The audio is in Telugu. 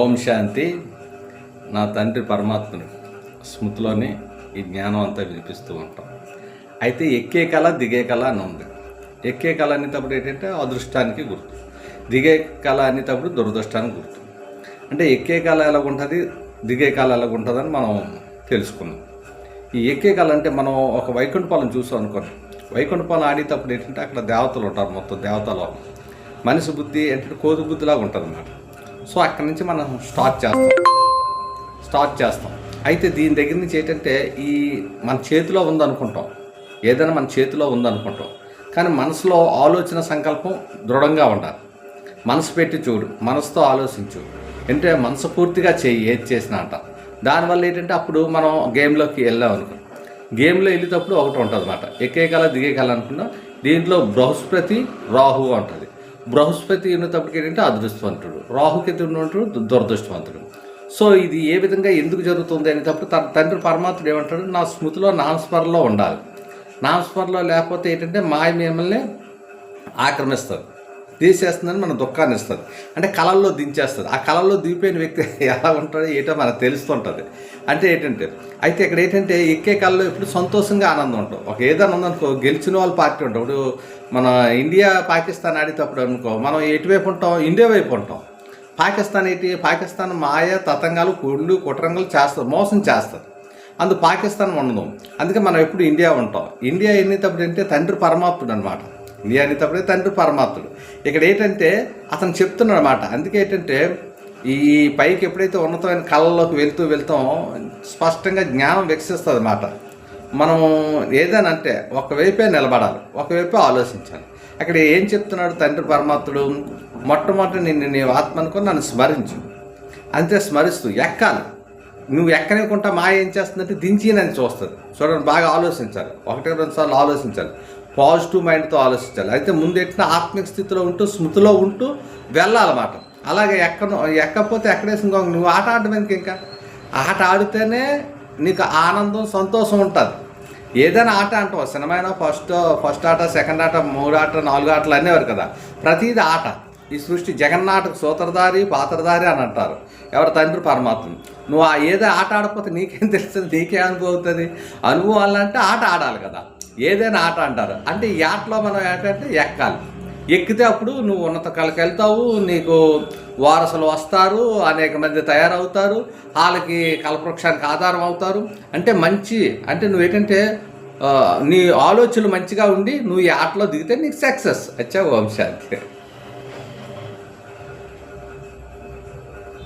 ఓం శాంతి. నా తండ్రి పరమాత్ముని స్మృతిలోని ఈ జ్ఞానం అంతా వినిపిస్తూ ఉంటాం. అయితే ఎక్కే కళ దిగే కళ అని ఉంది. ఎక్కే కళ అనేటప్పుడు ఏంటంటే అదృష్టానికి గుర్తు. దిగే కళ అనేటప్పుడు దురదృష్టానికి గుర్తు. అంటే ఎక్కే కళ ఎలాగుంటుంది దిగే కళ ఎలాగుంటుందని మనం తెలుసుకున్నాం. ఈ ఎక్కే కళ అంటే మనం ఒక వైకుంఠపాలెం చూసాం అనుకోండి. వైకుంఠపాలెం ఆడేటప్పుడు ఏంటంటే అక్కడ దేవతలు ఉంటారు మొత్తం దేవతలు మనిషి బుద్ధి ఏంటంటే కోతి బుద్ధిలాగా ఉంటుంది అన్నమాట సో అక్కడి నుంచి మనం స్టార్ట్ చేస్తాం. స్టార్ట్ చేస్తాం. అయితే దీని దగ్గర నుంచి ఏంటంటే ఈ మన చేతిలో ఉందనుకుంటాం. ఏదైనా మన చేతిలో ఉందనుకుంటాం. కానీ మనసులో ఆలోచన సంకల్పం దృఢంగా ఉండాలి. మనసు పెట్టి చూడు మనసుతో ఆలోచించు. అంటే మనసు పూర్తిగా చేయి ఏది చేసినా అంట. దానివల్ల ఏంటంటే అప్పుడు మనం గేమ్లోకి వెళ్ళాం అనుకో. గేమ్లో వెళ్ళేటప్పుడు ఒకటి ఉంటుంది అనమాట ఎక్కే కళ దిగే కళ దీంట్లో బృహస్పతి రాహు ఉంటుంది బృహస్పతి ఉన్నప్పటికి ఏంటంటే అదృష్టవంతుడు. రాహుకేతు ఉన్నప్పుడు దురదృష్టవంతుడు. సో ఇది ఏ విధంగా ఎందుకు జరుగుతుంది అనేటప్పుడు తన తండ్రి పరమాత్ముడు ఏమంటాడు నా స్మృతిలో నామస్మరణలో ఉండాలి. నామస్మరణలో లేకపోతే ఏంటంటే మాయ మిమ్మల్ని ఆక్రమిస్తుంది. తీసేస్తుందని మన దుఃఖాన్ని ఇస్తుంది. అంటే కళల్లో దించేస్తుంది. ఆ కళల్లో దిగిపోయిన వ్యక్తి ఎలా ఉంటాడో ఏటో మనకు తెలుస్తుంటుంది. అంటే ఏంటంటే అయితే ఇక్కడ ఏంటంటే ఎక్కే కళలో ఇప్పుడు సంతోషంగా ఆనందం ఉంటాం ఒక ఏదైనా ఉందనుకో గెలిచిన వాళ్ళ పార్టీ ఉంటాం ఇప్పుడు మన ఇండియా పాకిస్తాన్ ఆడేటప్పుడు అనుకో మనం ఎటువైపు ఉంటాం? ఇండియా వైపు ఉంటాం. పాకిస్తాన్ ఏంటి? పాకిస్తాన్ మాయ తతంగాలు కుళ్ళు కుట్రంగులు చేస్తారు. మోసం చేస్తారు. అందు పాకిస్తాన్ ఉండదు. అందుకే మనం ఎప్పుడు ఇండియా ఉంటాం. ఇండియా ఎన్నిటప్పుడు అంటే తండ్రి పరమాత్ముడు అనమాట ఇండియా అనేటప్పుడే తండ్రి పరమాత్ముడు. ఇక్కడ ఏంటంటే అతను చెప్తున్నాడు అనమాట అందుకే ఏంటంటే ఈ పైకి ఎప్పుడైతే ఉన్నతమైన కళల్లోకి వెళ్తూ వెళ్తాం స్పష్టంగా జ్ఞానం వికసిస్తుంది అనమాట మనం ఏదైనా అంటే ఒకవైపే నిలబడాలి ఒకవైపే ఆలోచించాలి. అక్కడ ఏం చెప్తున్నాడు తండ్రి పరమాత్ముడు? మొట్టమొదటి నిన్ను నీ ఆత్మ అనుకుని నన్ను స్మరించు. అంతే స్మరిస్తూ ఎక్కాలి. నువ్వు ఎక్కనివ్వకుండా మా ఏం చేస్తుందంటే దించినని చూస్తుంది. చూడండి బాగా ఆలోచించాలి. ఒకటి రెండు సార్లు ఆలోచించాలి. పాజిటివ్ మైండ్తో ఆలోచించాలి. అయితే ముందు ఎట్టిన ఆత్మిక స్థితిలో ఉంటూ స్మృతిలో ఉంటూ వెళ్ళాలన్నమాట. అలాగే ఎక్కను ఎక్కకపోతే ఎక్కడేసి ఇంకొక నువ్వు ఆట ఆడడానికి ఇంకా? ఆట ఆడితేనే నీకు ఆనందం సంతోషం ఉంటుంది. ఏదైనా ఆట అంటావు. సినిమా అయినా ఫస్ట్ ఫస్ట్ ఆట సెకండ్ ఆట మూడు ఆట నాలుగు ఆటలు అనేవారు కదా. ప్రతిదీ ఆట. ఈ సృష్టి జగన్నాటకు సూత్రధారి పాత్రధారి అని అంటారు. ఎవరి తండ్రి పరమాత్మ నువ్వు ఏదో ఆట ఆడకపోతే నీకేం తెలుస్తుంది? నీకే అనుభవం అవుతుంది? అనుభవాలంటే ఆట ఆడాలి కదా. ఏదైనా ఆట అంటారు. అంటే ఈ ఆటలో మనం ఏంటంటే ఎక్కాలి. ఎక్కితే అప్పుడు నువ్వు ఉన్నత కళకి వెళ్తావు నీకు వారసులు వస్తారు అనేక మంది తయారవుతారు వాళ్ళకి కల్పవృక్షానికి ఆధారం అవుతారు. అంటే మంచి అంటే నువ్వు ఏంటంటే నీ ఆలోచనలు మంచిగా ఉండి నువ్వు ఈ ఆటలో దిగితే నీకు సక్సెస్. వచ్చా వంశాంతి